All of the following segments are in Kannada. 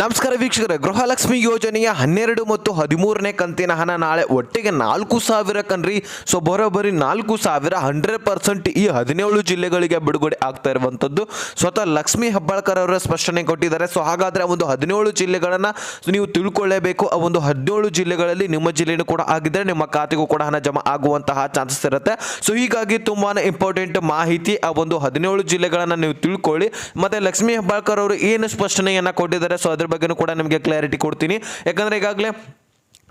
ನಮಸ್ಕಾರ ವೀಕ್ಷಕರೇ, ಗೃಹಲಕ್ಷ್ಮಿ ಯೋಜನೆಯ ಹನ್ನೆರಡು ಮತ್ತು ಹದಿಮೂರನೇ ಕಂತಿನ ಹಣ ನಾಳೆ ಒಟ್ಟಿಗೆ ನಾಲ್ಕು ಸಾವಿರ ಕನ್ರಿ ಸೊ ಬರೋಬ್ಬರಿ ನಾಲ್ಕು ಸಾವಿರ ಹಂಡ್ರೆಡ್ ಪರ್ಸೆಂಟ್ ಈ ಹದಿನೇಳು ಜಿಲ್ಲೆಗಳಿಗೆ ಬಿಡುಗಡೆ ಆಗ್ತಾ ಇರುವಂಥದ್ದು. ಸ್ವತಃ ಲಕ್ಷ್ಮಿ ಹೆಬ್ಬಾಳ್ಕರ್ ಅವರ ಸ್ಪಷ್ಟನೆ ಕೊಟ್ಟಿದ್ದಾರೆ. ಸೊ ಹಾಗಾದರೆ ಒಂದು ಹದಿನೇಳು ಜಿಲ್ಲೆಗಳನ್ನು ನೀವು ತಿಳ್ಕೊಳ್ಳೇಬೇಕು. ಆ ಒಂದು ಹದಿನೇಳು ಜಿಲ್ಲೆಗಳಲ್ಲಿ ನಿಮ್ಮ ಜಿಲ್ಲೆಯೂ ಕೂಡ ಆಗಿದ್ದರೆ ನಿಮ್ಮ ಖಾತೆಗೂ ಕೂಡ ಹಣ ಜಮಾ ಆಗುವಂತಹ ಚಾನ್ಸಸ್ ಇರುತ್ತೆ. ಸೊ ಹೀಗಾಗಿ ತುಂಬಾ ಇಂಪಾರ್ಟೆಂಟ್ ಮಾಹಿತಿ ಆ ಒಂದು ಹದಿನೇಳು ಜಿಲ್ಲೆಗಳನ್ನು ನೀವು ತಿಳ್ಕೊಳ್ಳಿ. ಮತ್ತು ಲಕ್ಷ್ಮಿ ಹೆಬ್ಬಾಳ್ಕರ್ ಅವರು ಏನು ಸ್ಪಷ್ಟನೆಯನ್ನು ಕೊಟ್ಟಿದ್ದಾರೆ? ಸೊ ಅದ್ರ ಬಗ್ಗೆನೂ ಕೂಡ ನಿಮಗೆ ಕ್ಲಾರಿಟಿ ಕೊಡ್ತೀನಿ. ಯಾಕಂದ್ರೆ ಈಗಾಗಲೇ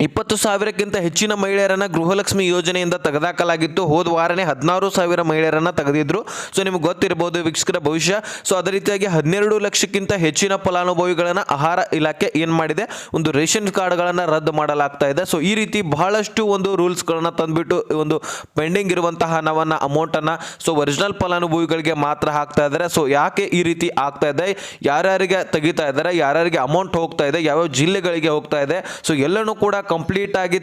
ಇಪ್ಪತ್ತು ಸಾವಿರಕ್ಕಿಂತ ಹೆಚ್ಚಿನ ಮಹಿಳೆಯರನ್ನ ಗೃಹಲಕ್ಷ್ಮಿ ಯೋಜನೆಯಿಂದ ತೆಗೆದಾಕಲಾಗಿತ್ತು. ಹೋದ ವಾರನೇ ಹದಿನಾರು ಸಾವಿರ ಮಹಿಳೆಯರನ್ನ ತೆಗೆದಿದ್ರು. ಸೊ, ನಿಮ್ಗೆ ಗೊತ್ತಿರಬಹುದು ವೀಕ್ಷಕರ ಭವಿಷ್ಯ. ಸೊ, ಅದೇ ರೀತಿಯಾಗಿ ಹನ್ನೆರಡು ಲಕ್ಷಕ್ಕಿಂತ ಹೆಚ್ಚಿನ ಫಲಾನುಭವಿಗಳನ್ನು ಆಹಾರ ಇಲಾಖೆ ಏನು ಮಾಡಿದೆ? ಒಂದು ರೇಷನ್ ಕಾರ್ಡ್ಗಳನ್ನು ರದ್ದು ಮಾಡಲಾಗ್ತಾ ಇದೆ. ಸೊ, ಈ ರೀತಿ ಬಹಳಷ್ಟು ಒಂದು ರೂಲ್ಸ್ಗಳನ್ನು ತಂದುಬಿಟ್ಟು ಒಂದು ಪೆಂಡಿಂಗ್ ಇರುವಂತಹ ಹಣವನ್ನು, ಅಮೌಂಟನ್ನು, ಸೊ, ಒರಿಜಿನಲ್ ಫಲಾನುಭವಿಗಳಿಗೆ ಮಾತ್ರ ಹಾಕ್ತಾ ಇದ್ದಾರೆ. ಸೊ, ಯಾಕೆ ಈ ರೀತಿ ಆಗ್ತಾ ಇದೆ? ಯಾರ್ಯಾರಿಗೆ ತೆಗಿತಾ ಇದ್ದಾರೆ? ಯಾರ್ಯಾರಿಗೆ ಅಮೌಂಟ್ ಹೋಗ್ತಾ ಇದೆ? ಯಾವ್ಯಾವ ಜಿಲ್ಲೆಗಳಿಗೆ ಹೋಗ್ತಾ ಇದೆ? ಸೊ, ಎಲ್ಲನೂ ಕೂಡ ಕಂಪ್ಲೀಟ್ ಆಗಿ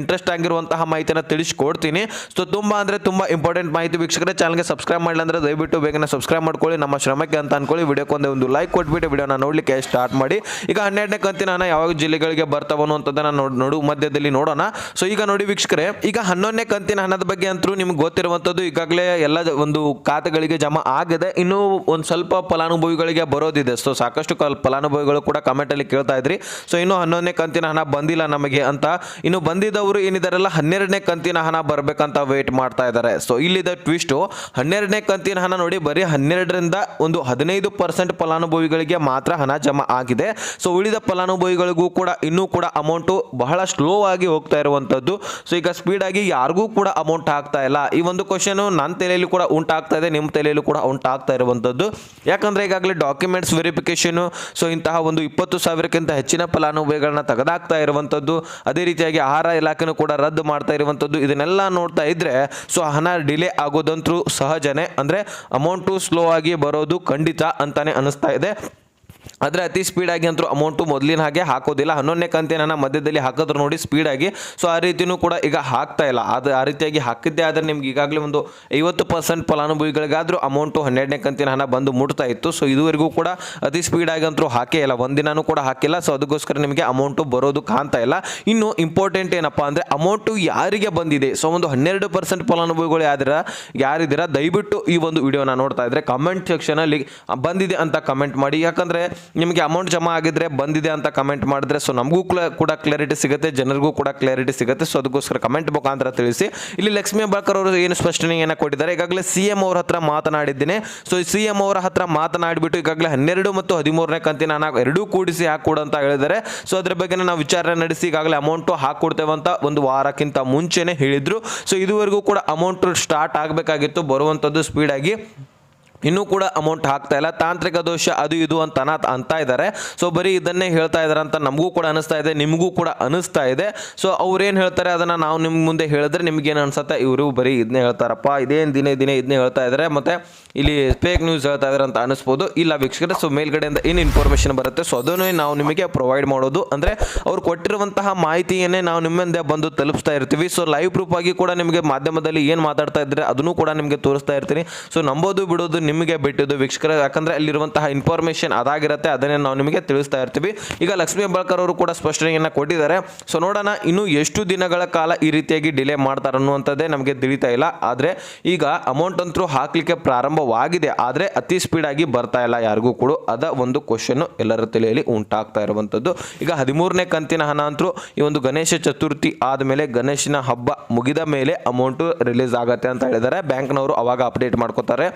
ಇಂಟ್ರೆಸ್ಟ್ ಆಗಿರುವಂತಹ ಮಾಹಿತಿನ ತಿಳಿಸ್ಕೊಡ್ತೀನಿ. ಸೊ ತುಂಬ ಅಂದರೆ ತುಂಬ ಇಂಪಾರ್ಟೆಂಟ್ ಮಾಹಿತಿ ವೀಕ್ಷಕರೇ ಚಾನಲ್ಗೆ ಸಬ್ಸ್ಕ್ರೈಬ್ ಮಾಡಿಲ್ಲ ಅಂದರೆ ದಯವಿಟ್ಟು ಬೇಗನೆ ಸಬ್ಸ್ಕ್ರೈಬ್ ಮಾಡ್ಕೊಳ್ಳಿ. ನಮ್ಮ ಶ್ರಮಕ್ಕೆ ಅಂತ ಅನ್ಕೊಳ್ಳಿ. ವಿಡಿಯೋಕ್ಕೊಂದೇ ಒಂದು ಲೈಕ್ ಕೊಟ್ಬಿಟ್ಟು ವಿಡಿಯೋನ ನೋಡಲಿಕ್ಕೆ ಸ್ಟಾರ್ಟ್ ಮಾಡಿ. ಈಗ ಹನ್ನೆರಡನೇ ಕಂತಿನ ನಾನು ಯಾವ ಜಿಲ್ಲೆಗಳಿಗೆ ಬರ್ತಾವ ಅನ್ನುವಂಥದ್ದನ್ನ ನೋಡಿ, ನೋಡು, ಮಧ್ಯದಲ್ಲಿ ನೋಡೋಣ. ಸೊ ಈಗ ನೋಡಿ ವೀಕ್ಷಕರೇ, ಈಗ ಹನ್ನೊಂದನೇ ಕಂತಿನ ಹಣದ ಬಗ್ಗೆ ಅಂತೂ ನಿಮ್ಗೆ ಗೊತ್ತಿರುವಂಥದ್ದು ಈಗಾಗಲೇ ಎಲ್ಲ ಒಂದು ಖಾತೆಗಳಿಗೆ ಜಮಾ ಆಗಿದೆ. ಇನ್ನೂ ಒಂದು ಸ್ವಲ್ಪ ಫಲಾನುಭವಿಗಳಿಗೆ ಬರೋದಿದೆ. ಸೊ ಸಾಕಷ್ಟು ಫಲಾನುಭವಿಗಳು ಕೂಡ ಕಮೆಂಟಲ್ಲಿ ಕೇಳ್ತಾ ಇದ್ರಿ. ಸೊ ಇನ್ನು ಹನ್ನೊಂದನೇ ಕಂತಿನ ಹಣ ಬಂದಿಲ್ಲ ನಮಗೆ. ಅಂತ ಇನ್ನು ಬಂದಿದ್ದವರು ಏನಿದಾರಲ್ಲ, ಹನ್ನೆರಡನೇ ಕಂತಿನ ಹಣ ಬರಬೇಕಂತ ವೇಟ್ ಮಾಡ್ತಾ ಇದ್ದಾರೆ ಸೊ ಇಲ್ಲಿದ ಟ್ವಿಸ್ಟು ಹನ್ನೆರಡನೇ ಕಂತಿನ ಹಣ ನೋಡಿ, ಬರೀ ಹನ್ನೆರಡರಿಂದ ಒಂದು ಹದಿನೈದು ಪರ್ಸೆಂಟ್ ಫಲಾನುಭವಿಗಳಿಗೆ ಮಾತ್ರ ಹಣ ಜಮಾ ಆಗಿದೆ. ಸೊ ಉಳಿದ ಫಲಾನುಭವಿಗಳಿಗೂ ಕೂಡ ಇನ್ನೂ ಕೂಡ ಅಮೌಂಟು ಬಹಳ ಸ್ಲೋ ಆಗಿ ಹೋಗ್ತಾ ಇರುವಂಥದ್ದು ಸೊ ಈಗ ಸ್ಪೀಡಾಗಿ ಯಾರಿಗೂ ಕೂಡ ಅಮೌಂಟ್ ಆಗ್ತಾ ಇಲ್ಲ. ಈ ಒಂದು ಕ್ವಶನು ನನ್ನ ತಲೆಯಲ್ಲಿ ಕೂಡ ಉಂಟಾಗ್ತಾ ಇದೆ ನಿಮ್ಮ ತಲೆಯಲ್ಲೂ ಕೂಡ ಉಂಟಾಗ್ತಾ ಇರುವಂಥದ್ದು ಯಾಕಂದರೆ ಈಗಾಗಲೇ ಡಾಕ್ಯುಮೆಂಟ್ಸ್ ವೆರಿಫಿಕೇಷನು ಸೊ ಇಂತಹ ಒಂದು ಇಪ್ಪತ್ತು ಸಾವಿರಕ್ಕಿಂತ ಹೆಚ್ಚಿನ ಫಲಾನುಭವಿಗಳನ್ನ ತೆಗೆದಾಕ್ತಾ ಇರುವಂಥದ್ದು ಅದೇ ರೀತಿಯಾಗಿ ಆಹಾರ ಇಲಾಖೆನೂ ಕೂಡ ರದ್ದು ಮಾಡ್ತಾ ಇರುವಂಥದ್ದು. ಇದನ್ನೆಲ್ಲ ನೋಡ್ತಾ ಇದ್ರೆ ಸೊ ಹಣ ಡಿಲೇ ಆಗೋದಂತೂ ಸಹಜನೇ. ಅಂದರೆ ಅಮೌಂಟು ಸ್ಲೋ ಆಗಿ ಬರೋದು ಖಂಡಿತ ಅಂತಾನೆ ಅನಿಸ್ತಾ ಇದೆ. ಆದರೆ ಅತಿ ಸ್ಪೀಡಾಗಿ ಅಂತೂ ಅಮೌಂಟು ಮೊದಲಿನ ಹಾಗೆ ಹಾಕೋದಿಲ್ಲ. ಹನ್ನೊಂದನೇ ಕಂತಿನ ಮಧ್ಯದಲ್ಲಿ ಹಾಕಿದ್ರು ನೋಡಿ ಸ್ಪೀಡಾಗಿ ಸೊ ಆ ರೀತಿಯೂ ಕೂಡ ಈಗ ಹಾಕ್ತಾ ಇಲ್ಲ. ಅದು ಆ ರೀತಿಯಾಗಿ ಹಾಕಿದ್ದೆ ಆದರೆ ನಿಮ್ಗೆ ಈಗಾಗಲೇ ಒಂದು ಐವತ್ತು ಪರ್ಸೆಂಟ್ ಫಲಾನುಭವಿಗಳಿಗಾದರೂ ಅಮೌಂಟು ಹನ್ನೆರಡನೇ ಕಂತಿನ ಹಣ ಬಂದು ಮುಟ್ತಾ ಇತ್ತು. ಸೊ ಇದುವರೆಗೂ ಕೂಡ ಅತಿ ಸ್ಪೀಡಾಗಿ ಅಂತೂ ಹಾಕೇ ಇಲ್ಲ. ಒಂದಿನೂ ಕೂಡ ಹಾಕಿಲ್ಲ. ಸೊ ಅದಕ್ಕೋಸ್ಕರ ನಿಮಗೆ ಅಮೌಂಟು ಬರೋದು ಕಾಣ್ತಾ ಇಲ್ಲ. ಇನ್ನು ಇಂಪಾರ್ಟೆಂಟ್ ಏನಪ್ಪ ಅಂದರೆ ಅಮೌಂಟು ಯಾರಿಗೆ ಬಂದಿದೆ? ಸೊ ಒಂದು ಹನ್ನೆರಡು ಪರ್ಸೆಂಟ್ ಫಲಾನುಭವಿಗಳು ಯಾವ್ದಾರ ಯಾರಿದ್ದೀರಾ? ದಯವಿಟ್ಟು ಈ ಒಂದು ವಿಡಿಯೋನ ನೋಡ್ತಾ ಇದ್ರೆ ಕಮೆಂಟ್ ಸೆಕ್ಷನಲ್ಲಿ ಬಂದಿದೆ ಅಂತ ಕಮೆಂಟ್ ಮಾಡಿ. ಯಾಕಂದರೆ ನಿಮಗೆ ಅಮೌಂಟ್ ಜಮಾ ಆಗಿದ್ರೆ ಬಂದಿದೆ ಅಂತ ಕಮೆಂಟ್ ಮಾಡಿದ್ರೆ ಸೊ ನಮಗೂ ಕೂಡ ಕ್ಲಾರಿಟಿ ಸಿಗುತ್ತೆ, ಜನರಿಗೂ ಕೂಡ ಕ್ಲಾರಿಟಿ ಸಿಗುತ್ತೆ ಸೊ ಅದಕ್ಕೋಸ್ಕರ ಕಮೆಂಟ್ ಮುಖಾಂತರ ತಿಳಿಸಿ. ಇಲ್ಲಿ ಲಕ್ಷ್ಮೀ ಹೆಬ್ಬಾಳ್ಕರ್ ಅವರು ಏನು ಸ್ಪಷ್ಟನೆಯನ್ನು ಕೊಟ್ಟಿದ್ದಾರೆ, ಈಗಾಗಲೇ ಸಿ ಎಂ ಅವ್ರ ಹತ್ರ ಮಾತನಾಡಿದ್ದೀನಿ. ಸೊ ಸಿ ಎಂ ಅವರ ಹತ್ರ ಮಾತನಾಡಿಬಿಟ್ಟು ಈಗಾಗಲೇ ಹನ್ನೆರಡು ಮತ್ತು ಹದಿಮೂರನೇ ಕಂತಿನ ನಾನು ಎರಡೂ ಕೂಡಿಸಿ ಹಾಕೊಡು ಅಂತ ಹೇಳಿದ್ದಾರೆ. ಸೊ ಅದ್ರ ಬಗ್ಗೆ ನಾವು ವಿಚಾರಣೆ ನಡೆಸಿ ಈಗಾಗಲೇ ಅಮೌಂಟು ಹಾಕೊಡ್ತೇವೆ ಅಂತ ಒಂದು ವಾರಕ್ಕಿಂತ ಮುಂಚೆನೆ ಹೇಳಿದ್ರು. ಸೊ ಇದುವರೆಗೂ ಕೂಡ ಅಮೌಂಟ್ ಸ್ಟಾರ್ಟ್ ಆಗಬೇಕಾಗಿತ್ತು ಬರುವಂಥದ್ದು ಸ್ಪೀಡಾಗಿ ಇನ್ನೂ ಕೂಡ ಅಮೌಂಟ್ ಹಾಕ್ತಾ ಇಲ್ಲ. ತಾಂತ್ರಿಕ ದೋಷ ಅದು ಇದು ಅಂತ ಅಂತ ಇದ್ದಾರೆ. ಸೊ ಬರೀ ಇದನ್ನೇ ಹೇಳ್ತಾ ಇದ್ದಾರೆ ಅಂತ ನಮಗೂ ಕೂಡ ಅನಿಸ್ತಾ ಇದೆ, ನಿಮಗೂ ಕೂಡ ಅನಿಸ್ತಾ ಇದೆ. ಸೊ ಅವ್ರೇನು ಹೇಳ್ತಾರೆ ಅದನ್ನು ನಾವು ನಿಮ್ಮ ಮುಂದೆ ಹೇಳಿದ್ರೆ ನಿಮ್ಗೇನು ಅನ್ಸುತ್ತೆ? ಇವರು ಬರೀ ಇದನ್ನೇ ಹೇಳ್ತಾರಪ್ಪ. ಇದೇನು ದಿನೇ ದಿನೇ ಇದನ್ನೇ ಹೇಳ್ತಾ ಇದ್ದಾರೆ. ಮತ್ತು ಇಲ್ಲಿ ಫೇಕ್ ನ್ಯೂಸ್ ಹೇಳ್ತಾ ಇದ್ದಾರೆ ಅಂತ ಅನಿಸ್ಬೋದು. ಇಲ್ಲ ವೀಕ್ಷಕರೇ ಸೊ ಮೇಲ್ಗಡೆಯಿಂದ ಏನು ಇನ್ಫಾರ್ಮೇಷನ್ ಬರುತ್ತೆ. ಸೊ ಅದನ್ನೇ ನಾವು ನಿಮಗೆ ಪ್ರೊವೈಡ್ ಮಾಡೋದು. ಅಂದರೆ ಅವ್ರು ಕೊಟ್ಟಿರುವಂತಹ ಮಾಹಿತಿಯನ್ನೇ ನಾವು ನಿಮ್ಮ ಮುಂದೆ ಬಂದು ತಲುಪಿಸ್ತಾ ಇರ್ತೀವಿ. ಸೊ ಲೈವ್ ಪ್ರೂಫ್ ಆಗಿ ಕೂಡ ನಿಮಗೆ ಮಾಧ್ಯಮದಲ್ಲಿ ಏನು ಮಾತಾಡ್ತಾ ಇದ್ದಾರೆ, ಅದನ್ನು ಕೂಡ ನಿಮಗೆ ತೋರಿಸ್ತಾ ಇರ್ತೀನಿ. ಸೊ ನಂಬೋದು ಬಿಡೋದು ನಿಮಗೆ ಬಿಟ್ಟಿದ್ದು ವೀಕ್ಷಕರ, ಯಾಕಂದರೆ ಅಲ್ಲಿರುವಂತಹ ಇನ್ಫಾರ್ಮೇಷನ್ ಅದಾಗಿರುತ್ತೆ, ಅದನ್ನೇ ನಾವು ನಿಮಗೆ ತಿಳಿಸ್ತಾ ಇರ್ತೀವಿ. ಈಗ ಲಕ್ಷ್ಮೀ ಹೆಬ್ಬಾಳ್ಕರ್ ಅವರು ಕೂಡ ಸ್ಪಷ್ಟನೆಯನ್ನು ಕೊಟ್ಟಿದ್ದಾರೆ. ಸೊ ನೋಡೋಣ ಇನ್ನು ಎಷ್ಟು ದಿನಗಳ ಕಾಲ ಈ ರೀತಿಯಾಗಿ ಡಿಲೇ ಮಾಡ್ತಾರೆ ಅನ್ನುವಂಥದ್ದೇ ನಮಗೆ ತಿಳಿತಾ ಇಲ್ಲ. ಆದರೆ ಈಗ ಅಮೌಂಟ್ ಅಂತರೂ ಹಾಕಲಿಕ್ಕೆ ಪ್ರಾರಂಭವಾಗಿದೆ. ಆದರೆ ಅತಿ ಸ್ಪೀಡಾಗಿ ಬರ್ತಾ ಇಲ್ಲ ಯಾರಿಗೂ ಕೂಡ. ಅದ ಒಂದು ಕ್ವಶನ್ ಎಲ್ಲರ ತಲೆಯಲ್ಲಿ ಉಂಟಾಗ್ತಾ ಇರುವಂಥದ್ದು. ಈಗ ಹದಿಮೂರನೇ ಕಂತಿನ ಹಣ ಅಂತೂ ಈ ಒಂದು ಗಣೇಶ ಚತುರ್ಥಿ ಆದಮೇಲೆ ಗಣೇಶನ ಹಬ್ಬ ಮುಗಿದ ಮೇಲೆ ಅಮೌಂಟು ರಿಲೀಸ್ ಆಗುತ್ತೆ ಅಂತ ಹೇಳಿದ್ದಾರೆ. ಬ್ಯಾಂಕ್ನವರು ಅವಾಗ ಅಪ್ಡೇಟ್ ಮಾಡ್ಕೋತಾರೆ.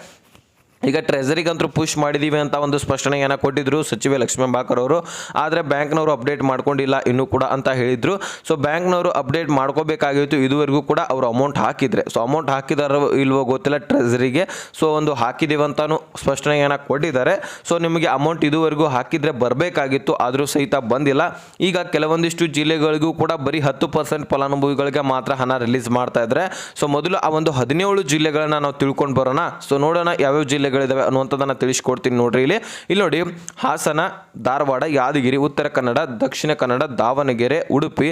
ಈಗ ಟ್ರೆಸರಿಗಂತೂ ಪುಷ್ ಮಾಡಿದ್ದೀವಿ ಅಂತ ಒಂದು ಸ್ಪಷ್ಟನೆಯನ್ನು ಕೊಟ್ಟಿದ್ರು ಸಚಿವೆ ಲಕ್ಷ್ಮೀ ಬಾಕರ್ ಅವರು. ಆದರೆ ಬ್ಯಾಂಕ್ನವರು ಅಪ್ಡೇಟ್ ಮಾಡ್ಕೊಂಡಿಲ್ಲ ಇನ್ನೂ ಕೂಡ ಅಂತ ಹೇಳಿದರು. ಸೊ ಬ್ಯಾಂಕ್ನವರು ಅಪ್ಡೇಟ್ ಮಾಡ್ಕೋಬೇಕಾಗಿತ್ತು ಇದುವರೆಗೂ ಕೂಡ ಅವರು ಅಮೌಂಟ್ ಹಾಕಿದರೆ. ಸೊ ಅಮೌಂಟ್ ಹಾಕಿದಾರೋ ಇಲ್ವೋ ಗೊತ್ತಿಲ್ಲ ಟ್ರೆಜರಿಗೆ ಸೊ ಒಂದು ಹಾಕಿದ್ದೀವಿ ಅಂತಾನು ಸ್ಪಷ್ಟನೆಯನ್ನು ಕೊಟ್ಟಿದ್ದಾರೆ. ಸೊ ನಿಮಗೆ ಅಮೌಂಟ್ ಇದುವರೆಗೂ ಹಾಕಿದರೆ ಬರಬೇಕಾಗಿತ್ತು, ಆದರೂ ಸಹಿತ ಬಂದಿಲ್ಲ. ಈಗ ಕೆಲವೊಂದಿಷ್ಟು ಜಿಲ್ಲೆಗಳಿಗೂ ಕೂಡ ಬರೀ ಹತ್ತು ಪರ್ಸೆಂಟ್ ಫಲಾನುಭವಿಗಳಿಗೆ ಮಾತ್ರ ಹಣ ರಿಲೀಸ್ ಮಾಡ್ತಾ ಇದ್ದಾರೆ. ಸೊ ಮೊದಲು ಆ ಒಂದು ಹದಿನೇಳು ಜಿಲ್ಲೆಗಳನ್ನ ನಾವು ತಿಳ್ಕೊಂಡು ಬರೋಣ. ಸೊ ನೋಡೋಣ ಯಾವ್ಯಾವ ಜಿಲ್ಲೆಗಳಿದಾವೆ ಅನ್ನುವಂಥದ್ದನ್ನು ತಿಳಿಸ್ಕೊಡ್ತೀನಿ ನೋಡ್ರಿ ಇಲ್ಲಿ. ಇಲ್ಲಿ ನೋಡಿ, ಹಾಸನ, ಧಾರವಾಡ, ಯಾದಗಿರಿ, ಉತ್ತರ ಕನ್ನಡ, ದಕ್ಷಿಣ ಕನ್ನಡ, ದಾವಣಗೆರೆ, ಉಡುಪಿ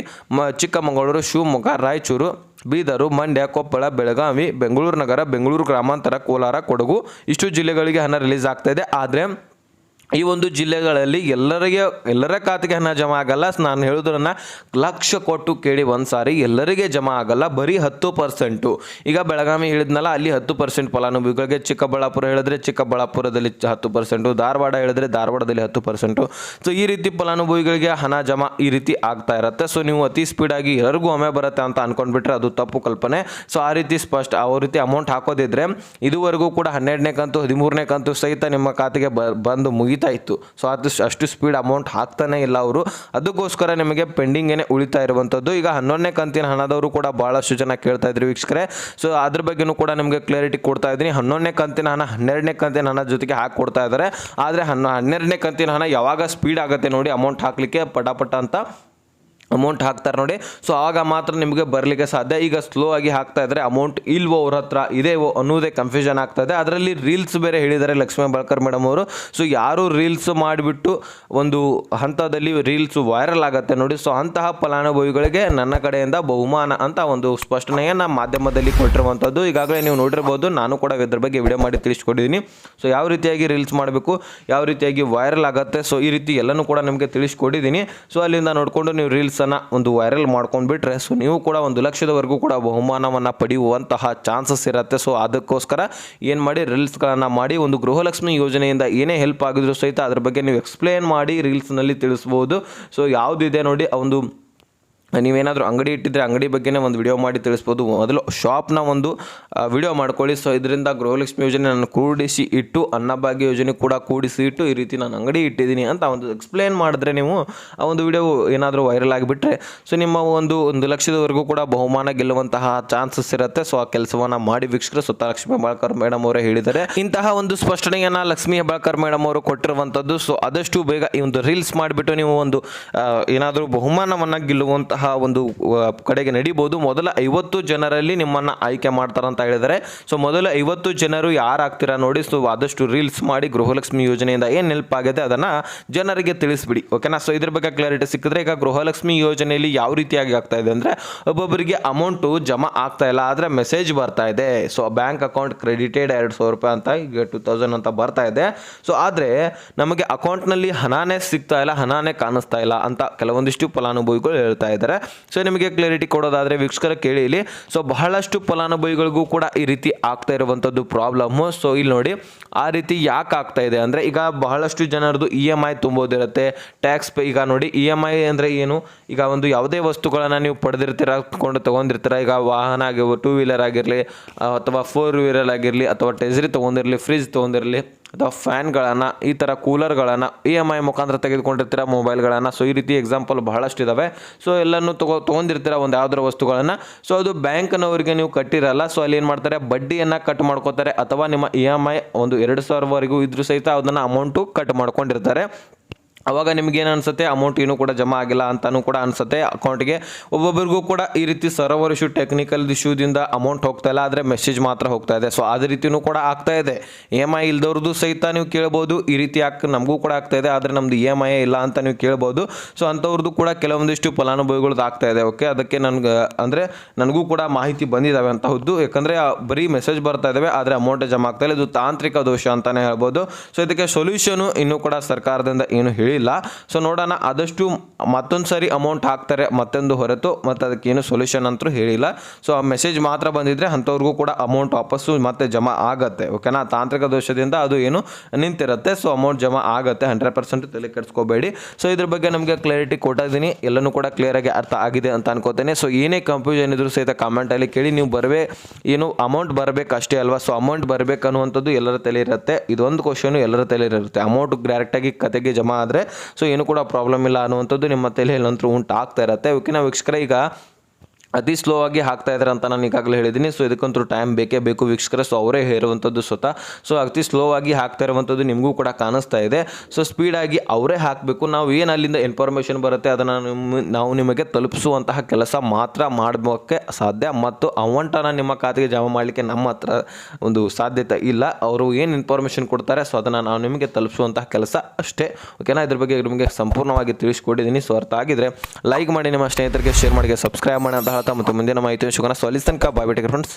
ಚಿಕ್ಕಮಗಳೂರು, ಶಿವಮೊಗ್ಗ, ರಾಯಚೂರು, ಬೀದರು, ಮಂಡ್ಯ, ಕೊಪ್ಪಳ, ಬೆಳಗಾವಿ, ಬೆಂಗಳೂರು ನಗರ, ಬೆಂಗಳೂರು ಗ್ರಾಮಾಂತರ, ಕೋಲಾರ, ಕೊಡಗು. ಇಷ್ಟು ಜಿಲ್ಲೆಗಳಿಗೆ ಹಣ ರಿಲೀಸ್ ಆಗ್ತಾ ಇದೆ. ಆದರೆ ಈ ಒಂದು ಜಿಲ್ಲೆಗಳಲ್ಲಿ ಎಲ್ಲರಿಗೆ, ಎಲ್ಲರ ಖಾತೆಗೆ ಹಣ ಜಮಾ ಆಗಲ್ಲ. ನಾನು ಹೇಳೋದ್ರನ್ನ ಲಕ್ಷ ಕೊಟ್ಟು ಕೇಳಿ ಒಂದು ಸಾರಿ. ಎಲ್ಲರಿಗೆ ಜಮಾ ಆಗಲ್ಲ, ಬರೀ ಹತ್ತು ಪರ್ಸೆಂಟು ಈಗ ಬೆಳಗಾವಿ ಹೇಳಿದ್ನಲ್ಲ, ಅಲ್ಲಿ ಹತ್ತು ಪರ್ಸೆಂಟ್ ಫಲಾನುಭವಿಗಳಿಗೆ ಚಿಕ್ಕಬಳ್ಳಾಪುರ ಹೇಳಿದ್ರೆ ಚಿಕ್ಕಬಳ್ಳಾಪುರದಲ್ಲಿ ಹತ್ತು ಪರ್ಸೆಂಟು ಧಾರವಾಡ ಹೇಳಿದ್ರೆ ಧಾರವಾಡದಲ್ಲಿ ಹತ್ತು ಪರ್ಸೆಂಟು ಸೊ ಈ ರೀತಿ ಫಲಾನುಭವಿಗಳಿಗೆ ಹಣ ಜಮಾ ಈ ರೀತಿ ಆಗ್ತಾ ಇರುತ್ತೆ. ಸೊ ನೀವು ಅತಿ ಸ್ಪೀಡಾಗಿ ಎಲ್ಲರಿಗೂ ಒಮ್ಮೆ ಬರುತ್ತೆ ಅಂತ ಅಂದ್ಕೊಂಡ್ಬಿಟ್ರೆ ಅದು ತಪ್ಪು ಕಲ್ಪನೆ. ಸೊ ಆ ರೀತಿ ಸ್ಪಷ್ಟ, ಆ ರೀತಿ ಅಮೌಂಟ್ ಹಾಕೋದಿದ್ರೆ ಇದುವರೆಗೂ ಕೂಡ ಹನ್ನೆರಡನೇ ಕಂತು, ಹದಿಮೂರನೇ ಕಂತು ಸಹಿತ ನಿಮ್ಮ ಖಾತೆಗೆ ಬಂದು ಬಂದು ಮುಗಿತಾ ಇತ್ತು. ಸೊ ಅದು ಅಷ್ಟು ಸ್ಪೀಡ್ ಅಮೌಂಟ್ ಹಾಕ್ತಾನೆ ಇಲ್ಲ ಅವರು. ಅದಕ್ಕೋಸ್ಕರ ನಿಮಗೆ ಪೆಂಡಿಂಗೇನೆ ಉಳಿತಾ ಇರುವಂಥದ್ದು ಈಗ ಹನ್ನೊಂದನೇ ಕಂತಿನ ಹಣದವರು ಕೂಡ ಭಾಳಷ್ಟು ಜನ ಕೇಳ್ತಾ ಇದ್ರು ವೀಕ್ಷಕರೇ. ಸೊ ಅದ್ರ ಬಗ್ಗೆನೂ ಕೂಡ ನಿಮಗೆ ಕ್ಲಾರಿಟಿ ಕೊಡ್ತಾ ಇದ್ದೀನಿ. ಹನ್ನೊಂದನೇ ಕಂತಿನ ಹಣ ಹನ್ನೆರಡನೇ ಕಂತಿನ ಹಣ ಜೊತೆಗೆ ಹಾಕಿ ಕೊಡ್ತಾ ಇದ್ದಾರೆ ಆದರೆ ಹನ್ನೊ, ಹನ್ನೆರಡನೇ ಕಂತಿನ ಹಣ ಯಾವಾಗ ಸ್ಪೀಡ್ ಆಗುತ್ತೆ ನೋಡಿ ಅಮೌಂಟ್ ಹಾಕಲಿಕ್ಕೆ ಪಟಾಪಟ ಅಂತ ಅಮೌಂಟ್ ಹಾಕ್ತಾರೆ ನೋಡಿ. ಸೊ ಆಗ ಮಾತ್ರ ನಿಮಗೆ ಬರಲಿಕ್ಕೆ ಸಾಧ್ಯ. ಈಗ ಸ್ಲೋ ಆಗಿ ಹಾಕ್ತಾ ಇದ್ದರೆ ಅಮೌಂಟ್ ಇಲ್ವೋ ಅವ್ರ ಹತ್ರ ಇದೇವೋ ಅನ್ನೋದೇ ಕನ್ಫ್ಯೂಷನ್ ಆಗ್ತಾ ಅದರಲ್ಲಿ ರೀಲ್ಸ್ ಬೇರೆ ಹೇಳಿದ್ದಾರೆ ಲಕ್ಷ್ಮೀ ಬಾಳ್ಕರ್ ಮೇಡಮ್ ಅವರು. ಸೊ ಯಾರು ರೀಲ್ಸ್ ಮಾಡಿಬಿಟ್ಟು ಒಂದು ಹಂತದಲ್ಲಿ ರೀಲ್ಸ್ ವೈರಲ್ ಆಗುತ್ತೆ ನೋಡಿ. ಸೊ ಅಂತಹ ಫಲಾನುಭವಿಗಳಿಗೆ ನನ್ನ ಕಡೆಯಿಂದ ಬಹುಮಾನ ಅಂತ ಒಂದು ಸ್ಪಷ್ಟನೆಯನ್ನು ಮಾಧ್ಯಮದಲ್ಲಿ ಕೊಟ್ಟಿರುವಂಥದ್ದು ಈಗಾಗಲೇ ನೀವು ನೋಡಿರ್ಬೋದು, ನಾನು ಕೂಡ ಇದ್ರ ಬಗ್ಗೆ ವಿಡಿಯೋ ಮಾಡಿ ತಿಳಿಸ್ಕೊಟ್ಟಿದ್ದೀನಿ ಸೊ ಯಾವ ರೀತಿಯಾಗಿ ರೀಲ್ಸ್ ಮಾಡಬೇಕು, ಯಾವ ರೀತಿಯಾಗಿ ವೈರಲ್ ಆಗುತ್ತೆ ಸೊ ಈ ರೀತಿ ಎಲ್ಲನೂ ಕೂಡ ನಿಮಗೆ ತಿಳಿಸ್ಕೊಟ್ಟಿದ್ದೀನಿ ಸೊ ಅಲ್ಲಿಂದ ನೋಡಿಕೊಂಡು ನೀವು ರೀಲ್ಸನ್ನು ಒಂದು ವೈರಲ್ ಮಾಡ್ಕೊಂಡ್ಬಿಟ್ರೆ ಸೊ ನೀವು ಕೂಡ ಒಂದು ಲಕ್ಷದವರೆಗೂ ಕೂಡ ಬಹುಮಾನವನ್ನು ಪಡೆಯುವಂತಹ ಚಾನ್ಸಸ್ ಇರುತ್ತೆ. ಸೊ ಅದಕ್ಕೋಸ್ಕರ ಏನು ಮಾಡಿ ರೀಲ್ಸ್ಗಳನ್ನು ಮಾಡಿ, ಒಂದು ಗೃಹಲಕ್ಷ್ಮಿ ಯೋಜನೆಯಿಂದ ಏನೇ ಹೆಲ್ಪ್ ಆಗಿದ್ರು ಸಹಿತ ಅದ್ರ ಬಗ್ಗೆ ನೀವು ಎಕ್ಸ್ಪ್ಲೇನ್ ಮಾಡಿ ರೀಲ್ಸ್ನಲ್ಲಿ ತಿಳಿಸ್ಬೋದು. ಸೊ ಯಾವುದಿದೆ ನೋಡಿ ಒಂದು ನೀವೇನಾದರೂ ಅಂಗಡಿ ಇಟ್ಟಿದ್ರೆ ಅಂಗಡಿ ಬಗ್ಗೆನೇ ಒಂದು ವಿಡಿಯೋ ಮಾಡಿ ತಿಳಿಸ್ಬೋದು. ಮೊದಲು ಶಾಪ್ನ ಒಂದು ವಿಡಿಯೋ ಮಾಡ್ಕೊಳ್ಳಿ. ಸೊ ಇದರಿಂದ ಗೃಹಲಕ್ಷ್ಮಿ ಯೋಜನೆ ನಾನು ಕೂಡಿಸಿ ಇಟ್ಟು, ಅನ್ನಭಾಗ್ಯ ಯೋಜನೆ ಕೂಡ ಕೂಡಿಸಿ ಇಟ್ಟು, ಈ ರೀತಿ ನಾನು ಅಂಗಡಿ ಇಟ್ಟಿದ್ದೀನಿ ಅಂತ ಒಂದು ಎಕ್ಸ್ಪ್ಲೇನ್ ಮಾಡಿದ್ರೆ ನೀವು ಆ ಒಂದು ವಿಡಿಯೋ ಏನಾದರೂ ವೈರಲ್ ಆಗಿಬಿಟ್ರೆ ಸೊ ನಿಮ್ಮ ಒಂದು ಒಂದು ಲಕ್ಷದವರೆಗೂ ಕೂಡ ಬಹುಮಾನ ಗೆಲ್ಲುವಂತಹ ಚಾನ್ಸಸ್ ಇರುತ್ತೆ. ಸೊ ಆ ಕೆಲಸವನ್ನು ಮಾಡಿ ವೀಕ್ಷಕರು ಸ್ವತಃ ಲಕ್ಷ್ಮೀ ಹೆಬ್ಬಾಳ್ಕರ್ ಮೇಡಮ್ ಅವರೇ ಹೇಳಿದ್ದಾರೆ. ಇಂತಹ ಒಂದು ಸ್ಪಷ್ಟನೆಯನ್ನು ಲಕ್ಷ್ಮಿ ಹೆಬ್ಬಾಳ್ಕರ್ ಮೇಡಮ್ ಅವರು ಕೊಟ್ಟಿರುವಂಥದ್ದು ಸೊ ಆದಷ್ಟು ಬೇಗ ಈ ಒಂದು ರೀಲ್ಸ್ ಮಾಡಿಬಿಟ್ಟು ನೀವು ಒಂದು ಏನಾದರೂ ಬಹುಮಾನವನ್ನು ಗೆಲ್ಲುವಂತಹ ಒಂದು ಕಡೆಗೆ ನಡಿಬೋದು. ಮೊದಲ ಐವತ್ತು ಜನರಲ್ಲಿ ನಿಮ್ಮನ್ನು ಆಯ್ಕೆ ಮಾಡ್ತಾರಂತ ಹೇಳಿದರೆ, ಸೊ ಮೊದಲ ಐವತ್ತು ಜನರು ಯಾರು ಆಗ್ತೀರಾ ನೋಡಿ, ಸೊ ಆದಷ್ಟು ರೀಲ್ಸ್ ಮಾಡಿ ಗೃಹಲಕ್ಷ್ಮಿ ಯೋಜನೆಯಿಂದ ಏನು ಹೆಲ್ಪ್ ಆಗಿದೆ ಅದನ್ನು ಜನರಿಗೆ ತಿಳಿಸ್ಬಿಡಿ ಓಕೆನಾ ಸೊ ಇದ್ರ ಬಗ್ಗೆ ಕ್ಲಾರಿಟಿ ಸಿಕ್ಕಿದ್ರೆ ಈಗ ಗೃಹಲಕ್ಷ್ಮಿ ಯೋಜನೆಯಲ್ಲಿ ಯಾವ ರೀತಿಯಾಗಿ ಆಗ್ತಾ ಇದೆ ಅಂದರೆ ಒಬ್ಬೊಬ್ಬರಿಗೆ ಅಮೌಂಟು ಜಮಾ ಆಗ್ತಾ ಇಲ್ಲ, ಆದರೆ ಮೆಸೇಜ್ ಬರ್ತಾ ಇದೆ. ಸೊ ಬ್ಯಾಂಕ್ ಅಕೌಂಟ್ ಕ್ರೆಡಿಟೆಡ್ ಎರಡು ಸಾವಿರ ರೂಪಾಯಿ ಅಂತ, ಈಗ ಟೂ ತೌಸಂಡ್ ಅಂತ ಬರ್ತಾ ಇದೆ. ಸೊ ಆದರೆ ನಮಗೆ ಅಕೌಂಟ್ನಲ್ಲಿ ಹಣನೇ ಸಿಗ್ತಾ ಇಲ್ಲ, ಹಣನೇ ಕಾಣಿಸ್ತಾ ಇಲ್ಲ ಅಂತ ಕೆಲವೊಂದಿಷ್ಟು ಫಲಾನುಭವಿಗಳು ಹೇಳ್ತಾ ಇದ್ದಾರೆ. ಸೊ ನಿಮಗೆ ಕ್ಲಾರಿಟಿ ಕೊಡೋದಾದರೆ ವೀಕ್ಷಕರ ಕೇಳಿ ಇಲ್ಲಿ. ಸೊ ಬಹಳಷ್ಟು ಫಲಾನುಭವಿಗಳಿಗೂ ಕೂಡ ಈ ರೀತಿ ಆಗ್ತಾ ಇರುವಂಥದ್ದು ಪ್ರಾಬ್ಲಮ್ಮು ಸೊ ಇಲ್ಲಿ ನೋಡಿ, ಆ ರೀತಿ ಯಾಕೆ ಆಗ್ತಾ ಇದೆ ಅಂದರೆ ಈಗ ಬಹಳಷ್ಟು ಜನರದು ಇ ಎಂ ಐ ತುಂಬೋದಿರುತ್ತೆ. ಟ್ಯಾಕ್ಸ್ ಪೇ ಈಗ ನೋಡಿ ಇ ಎಂ ಐ ಅಂದರೆ ಏನು? ಈಗ ಒಂದು ಯಾವುದೇ ವಸ್ತುಗಳನ್ನು ನೀವು ಪಡೆದಿರ್ತೀರ, ಕೊಂಡು ತೊಗೊಂಡಿರ್ತೀರ, ಈಗ ವಾಹನ ಆಗಿರ್ಬೋದು ಟೂ ವೀಲರ್ ಆಗಿರಲಿ ಅಥವಾ ಫೋರ್ ವೀಲರ್ ಆಗಿರಲಿ, ಅಥವಾ ಟೆಸ್ರಿ ತೊಗೊಂಡಿರಲಿ ಫ್ರಿಜ್ ತೊಗೊಂಡಿರಲಿ ಅಥವಾ ಫ್ಯಾನ್ಗಳನ್ನು ಈ ಥರ ಕೂಲರ್ಗಳನ್ನು ಇ ಎಂ ಐ ಮುಖಾಂತರ ತೆಗೆದುಕೊಂಡಿರ್ತೀರ ಮೊಬೈಲ್ಗಳನ್ನು ಸೊ ಈ ರೀತಿ ಎಕ್ಸಾಂಪಲ್ ಬಹಳಷ್ಟು ಇದ್ದಾವೆ ಸೊ ಎಲ್ಲನೂ ತಗೋ, ತೊಗೊಂಡಿರ್ತೀರ ಒಂದು ಯಾವುದರ ವಸ್ತುಗಳನ್ನು? ಸೊ ಅದು ಬ್ಯಾಂಕ್ನವರಿಗೆ ನೀವು ಕಟ್ಟಿರಲ್ಲ. ಸೊ ಅಲ್ಲಿ ಏನು ಮಾಡ್ತಾರೆ? ಬಡ್ಡಿಯನ್ನು ಕಟ್ ಮಾಡ್ಕೋತಾರೆ. ಅಥವಾ ನಿಮ್ಮ ಇ ಎಂ ಐ ಒಂದು ಎರಡು ಸಾವಿರವರೆಗೂ ಇದ್ರೂ ಸಹಿತ ಅದನ್ನು ಅಮೌಂಟು ಕಟ್ ಮಾಡ್ಕೊಂಡಿರ್ತಾರೆ. ಅವಾಗ ನಿಮ್ಗೆ ಏನು ಅನ್ಸುತ್ತೆ? ಅಮೌಂಟ್ ಏನೂ ಕೂಡ ಜಮಾ ಆಗಿಲ್ಲ ಅಂತಲೂ ಕೂಡ ಅನ್ಸುತ್ತೆ ಅಕೌಂಟ್ಗೆ ಒಬ್ಬೊಬ್ಬರಿಗೂ ಕೂಡ ಈ ರೀತಿ ಸರ್ವರ್ ಇಶ್ಯೂ ಟೆಕ್ನಿಕಲ್ ಇಶ್ಯೂದಿಂದ ಅಮೌಂಟ್ ಹೋಗ್ತಾ ಇಲ್ಲ, ಆದರೆ ಮೆಸೇಜ್ ಮಾತ್ರ ಹೋಗ್ತಾ ಇದೆ. ಸೊ ಅದೇ ರೀತಿಯೂ ಕೂಡ ಆಗ್ತಾ ಇದೆ. ಇ ಎಂ ಐ ಇಲ್ದವ್ರದ್ದು ಸಹಿತ ನೀವು ಕೇಳ್ಬೋದು, ಈ ರೀತಿ ಯಾಕೆ ನಮಗೂ ಕೂಡ ಆಗ್ತಾ ಇದೆ, ಆದರೆ ನಮ್ದು ಇ ಎಂ ಐ ಇಲ್ಲ ಅಂತ ನೀವು ಕೇಳ್ಬೋದು. ಸೊ ಅಂಥವ್ರದ್ದು ಕೂಡ ಕೆಲವೊಂದಿಷ್ಟು ಫಲಾನುಭವಿಗಳದ್ದು ಆಗ್ತಾ ಇದೆ ಓಕೆ ಅದಕ್ಕೆ ನನಗೆ, ಅಂದರೆ ನನಗೂ ಕೂಡ ಮಾಹಿತಿ ಬಂದಿದ್ದಾವೆ ಅಂತಹದ್ದು. ಯಾಕಂದರೆ ಬರೀ ಮೆಸೇಜ್ ಬರ್ತಾ ಇದ್ದಾವೆ ಆದರೆ ಅಮೌಂಟ್ ಜಮಾ ಆಗ್ತಾ ಇಲ್ಲ. ಇದು ತಾಂತ್ರಿಕ ದೋಷ ಅಂತಲೇ ಹೇಳ್ಬೋದು. ಸೊ ಇದಕ್ಕೆ ಸೊಲ್ಯೂಷನು ಇನ್ನೂ ಕೂಡ ಸರ್ಕಾರದಿಂದ ಏನು ಹೇಳಿಲ್ಲ ಸೊ ನೋಡೋಣ. ಆದಷ್ಟು ಮತ್ತೊಂದು ಸರಿ ಅಮೌಂಟ್ ಹಾಕ್ತಾರೆ ಮತ್ತೊಂದು ಹೊರತು, ಮತ್ತು ಅದಕ್ಕೇನು ಸೊಲ್ಯೂಷನ್ ಅಂತೂ ಹೇಳಿಲ್ಲ. ಸೊ ಆ ಮೆಸೇಜ್ ಮಾತ್ರ ಬಂದಿದ್ದರೆ ಅಂಥವ್ರಿಗೂ ಕೂಡ ಅಮೌಂಟ್ ವಾಪಸ್ಸು ಮತ್ತೆ ಜಮಾ ಆಗುತ್ತೆ. ಓಕೆನಾ ತಾಂತ್ರಿಕ ದೋಷದಿಂದ ಅದು ಏನು ನಿಂತಿರುತ್ತೆ. ಸೊ ಅಮೌಂಟ್ ಜಮಾ ಆಗುತ್ತೆ. ಹಂಡ್ರೆಡ್ ಪರ್ಸೆಂಟ್ ತಲೆ ಕೆಡಿಸ್ಕೋಬೇಡಿ. ಸೊ ಇದ್ರ ಬಗ್ಗೆ ನಮಗೆ ಕ್ಲಾರಿಟಿ ಕೊಟ್ಟಿದ್ದೀನಿ ಎಲ್ಲನೂ ಕೂಡ ಕ್ಲಿಯರಾಗಿ ಅರ್ಥ ಆಗಿದೆ ಅಂತ ಅನ್ಕೋತೇನೆ. ಸೊ ಏನೇ ಕನ್ಫ್ಯೂಷನ್ ಇದ್ರೂ ಸಹಿತ ಕಾಮೆಂಟಲ್ಲಿ ಕೇಳಿ. ನೀವು ಬರವೇ, ಏನು ಅಮೌಂಟ್ ಬರಬೇಕು ಅಷ್ಟೇ ಅಲ್ವಾ? ಸೊ ಅಮೌಂಟ್ ಬರಬೇಕು ಅನ್ನುವಂಥದ್ದು ಎಲ್ಲರ ತಲೆ ಇರುತ್ತೆ. ಇದೊಂದು ಕ್ವಶನು ಎಲ್ಲರ ತಲೆ ಇರುತ್ತೆ. ಅಮೌಂಟ್ ಡೈರೆಕ್ಟಾಗಿ ಕತೆಗೆ ಜಮಾ ಆದರೆ ಸೊ ಏನು ಕೂಡ ಪ್ರಾಬ್ಲಮ್ ಇಲ್ಲ ಅನ್ನುವಂಥದ್ದು ನಿಮ್ಮ ತಲೆಯಲ್ಲಿ ಅಂತೂ ಉಂಟು ಆಗ್ತಾ ಇರುತ್ತೆ ಓಕೆನಾ ವೀಕ್ಷಕರ ಈಗ ಅತಿ ಸ್ಲೋ ಆಗಿ ಹಾಕ್ತಾ ಇದ್ದಾರೆ ಅಂತ ನಾನು ಈಗಾಗಲೇ ಹೇಳಿದ್ದೀನಿ ಸೊ ಇದಕ್ಕಂತೂ ಟೈಮ್ ಬೇಕೇ ಬೇಕು ವೀಕ್ಷಕರ. ಸೊ ಅವರೇ ಹೇರುವಂಥದ್ದು ಸ್ವತಃ. ಸೊ ಅತಿ ಸ್ಲೋ ಆಗಿ ಹಾಕ್ತಾ ಇರುವಂಥದ್ದು ನಿಮಗೂ ಕೂಡ ಕಾಣಿಸ್ತಾ ಇದೆ. ಸೊ ಸ್ಪೀಡಾಗಿ ಅವರೇ ಹಾಕಬೇಕು. ನಾವು ಏನು ಅಲ್ಲಿಂದ ಇನ್ಫಾರ್ಮೇಷನ್ ಬರುತ್ತೆ ಅದನ್ನು ನಿಮ್ಮ ನಾವು ನಿಮಗೆ ತಲುಪಿಸುವಂತಹ ಕೆಲಸ ಮಾತ್ರ ಮಾಡೋಕ್ಕೆ ಸಾಧ್ಯ. ಮತ್ತು ಅಮೌಂಟನ್ನು ನಿಮ್ಮ ಖಾತೆಗೆ ಜಮಾ ಮಾಡಲಿಕ್ಕೆ ನಮ್ಮ ಹತ್ರ ಒಂದು ಸಾಧ್ಯತೆ ಇಲ್ಲ. ಅವರು ಏನು ಇನ್ಫಾರ್ಮೇಷನ್ ಕೊಡ್ತಾರೆ ಸೊ ಅದನ್ನು ನಾವು ನಿಮಗೆ ತಲುಪಿಸುವಂತಹ ಕೆಲಸ ಅಷ್ಟೇ. ಓಕೆನಾ ಇದ್ರ ಬಗ್ಗೆ ನಿಮಗೆ ಸಂಪೂರ್ಣವಾಗಿ ತಿಳಿಸ್ಕೊಟ್ಟಿದ್ದೀನಿ ಸೊ ಅರ್ಥ ಆಗಿದ್ರೆ ಲೈಕ್ ಮಾಡಿ ನಿಮ್ಮ ಸ್ನೇಹಿತರಿಗೆ ಶೇರ್ ಮಾಡಿ ಸಬ್ಸ್ಕ್ರೈಬ್ ಮಾಡಿ ಅಂತ ಹೇಳ್ತಾ ಮತ್ತು ಮುಂದಿನ ಮಾಹಿತಿ ಸಿಗೋಣ ಸೊ ಅಲ್ಲಿ ತನಕ ಬಾಯ್ ಬಿಟ್ಟಿಗೆ ಫ್ರೆಂಡ್ಸ್